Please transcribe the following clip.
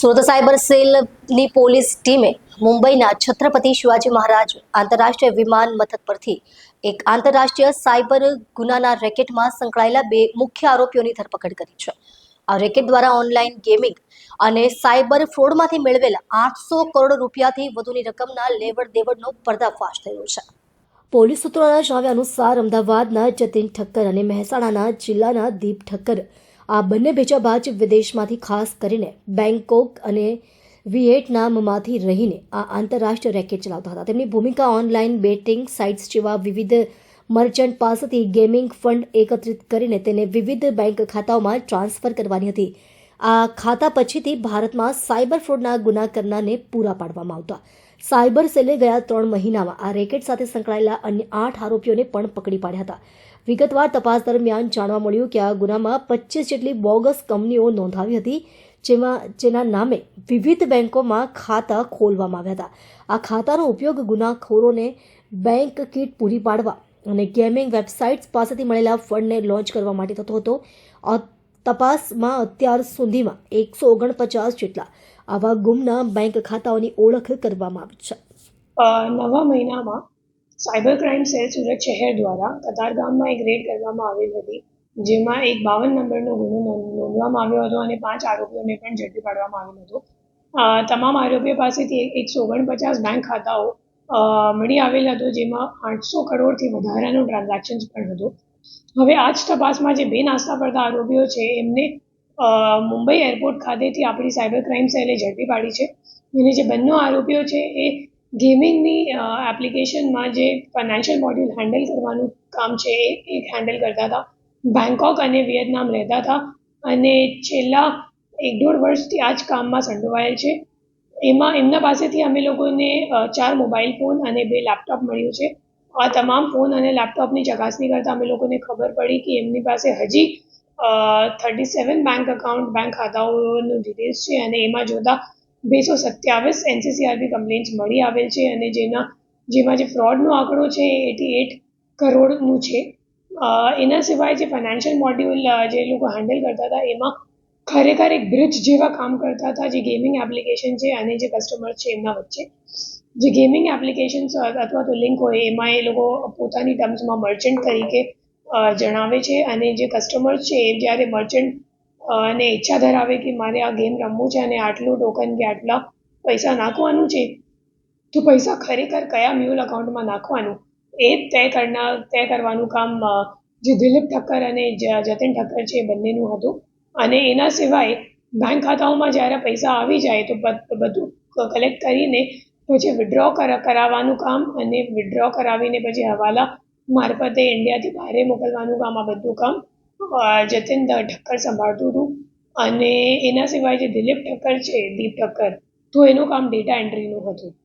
Surat cyber સેલની police ટીમે મુંબઈના છત્રપતિ શિવાજી મહારાજ આંતરરાષ્ટ્રીય વિમાન મથક પરથી એક આંતરરાષ્ટ્રીય સાયબર ગુનાના રેકેટમાં સંકળાયેલા બે મુખ્ય આરોપીઓની ધરપકડ કરી છે. આ રેકેટ દ્વારા ઓનલાઈન ગેમિંગ અને સાયબર ફ્રોડમાંથી મેળવેલા આઠસો કરોડ રૂપિયાથી વધુની રકમના લેવડ દેવડનો પર્દાફાશ થયો છે. પોલીસ સૂત્રોના જણાવ્યા અનુસાર અમદાવાદના જતીન ઠક્કર અને મહેસાણાના જિલ્લાના દીપ ઠક્કર આ બંને ભેજાબાજ વિદેશમાંથી ખાસ કરીને બેંકોક અને વિયેટનામમાંથી રહીને આ આંતરરાષ્ટ્રીય રેકેટ ચલાવતા હતા. તેમની ભૂમિકા ઓનલાઈન બેટિંગ સાઇટ્સ જેવા વિવિધ મર્ચન્ટ પાસેથી ગેમિંગ ફંડ એકત્રિત કરીને તેને વિવિધ બેંક ખાતાઓમાં ટ્રાન્સફર કરવાની હતી. આ ખાતા પછીથી ભારતમાં સાયબર ફ્રોડના ગુના કરનારને પૂરા પાડવામાં આવતા. સાયબર સેલે ગયા ત્રણ મહિનામાં આ રેકેટ સાથે સંકળાયેલા અન્ય આઠ આરોપીઓને પણ પકડી પાડ્યા હતા. વિગતવાર તપાસ દરમિયાન જાણવા મળ્યું કે આ ગુનામાં પચીસ જેટલી બોગસ કંપનીઓ નોંધાવી હતી, જેમાં, જેના નામે વિવિધ બેંકોમાં ખાતા ખોલવામાં આવ્યા હતા. આ ખાતાનો ઉપયોગ ગુનાખોરોને બેંક કીટ પૂરી પાડવા અને ગેમિંગ વેબસાઇટ્સ પાસેથી મળેલા ફંડને લોન્ચ કરવા માટે થતો હતો. તપાસમાં અત્યાર સુધીમાં એકસો ઓગણપચાસ જેટલા આવા ગુમના બેંક ખાતાઓની ઓળખ કરવામાં આવી છે. નવા મહિનામાં સાયબર ક્રાઇમ સેલ સુરત શહેર દ્વારા કતારગામમાં એક રેડ કરવામાં આવેલ હતી, જેમાં એક બાવન નંબરનો ગુનો નોંધવામાં આવ્યો હતો અને પાંચ આરોપીઓને પણ ઝડપી પાડવામાં આવેલ હતું. તમામ આરોપીઓ પાસેથી એક- એકસો ઓગણપચાસ બેંક ખાતાઓ મળી આવેલ હતો, જેમાં આઠસો કરોડથી વધારાનું ટ્રાન્ઝેક્શન પણ હતું. હવે આ જ તપાસમાં જે બે નાસ્તા પડતા આરોપીઓ છે, એમને મુંબઈ એરપોર્ટ ખાતેથી આપણી સાયબર ક્રાઇમ સેલે ઝડપી પાડી છે. અને જે બંને આરોપીઓ છે, એ ગેમિંગની એપ્લિકેશનમાં જે ફાઇનાન્શિયલ મોડ્યુલ હેન્ડલ કરવાનું કામ છે, એ એ હેન્ડલ કરતા હતા. બેંકોક અને વિયેતનામ રહેતા હતા અને છેલ્લા એક દોઢ વર્ષથી આ જ કામમાં સંડોવાયેલ છે. એમાં એમના પાસેથી અમે લોકોને ચાર મોબાઈલ ફોન અને બે લેપટોપ મળ્યું છે. આ તમામ ફોન અને લેપટોપની ચકાસણી કરતાં અમે લોકોને ખબર પડી કે એમની પાસે હજી thirty seven bank account bank ખાતાઓનું details છે અને એમાં જોતા બેસો સત્યાવીસ એનસીસીઆરબી કમ્પ્લેન્ટ્સ મળી આવેલ છે અને જેના, જેમાં જે ફ્રોડનો આંકડો છે એ એટી એટ કરોડનું છે. એના સિવાય જે ફાઇનાન્શિયલ મોડ્યુલ જે લોકો હેન્ડલ કરતા હતા, એમાં ખરેખર એક બ્રિજ જેવા કામ કરતા હતા, જે ગેમિંગ એપ્લિકેશન છે અને જે કસ્ટમર છે એમના વચ્ચે. જે ગેમિંગ એપ્લિકેશન્સ અથવા તો લિંક હોય, એમાં એ લોકો પોતાની ટર્મ્સમાં મર્ચન્ટ તરીકે જણાવે છે અને જે કસ્ટમર છે એ જ્યારે મર્ચન્ટ અને ઈચ્છા ધરાવે કે મારે આ ગેમ રમવું છે અને આટલું ટોકન કે આટલા પૈસા નાખવાનું છે, તો પૈસા ખરેખર કયા મ્યુલ અકાઉન્ટમાં નાખવાનું? એ તય કરનાર તય કરવાનું કામ જે દિલીપ ઠક્કર અને જતીન ઠક્કર છે એ બંનેનું હતું. અને એના સિવાય બેંક ખાતાઓમાં જ્યારે પૈસા આવી જાય તો બધું કલેક્ટ કરીને પછી વિડ્રો કરાવવાનું કામ અને વિડ્રો કરાવીને પછી હવાલા મારફતે ઇન્ડિયાથી બહાર મોકલવાનું કામ, આ બધું કામ જતીન ઠક્કર સંભાળતું હતું અને એના સિવાય જે દિલીપ ઠક્કર છે, દીપ ઠક્કર, તો એનું કામ ડેટા એન્ટ્રીનું હતું.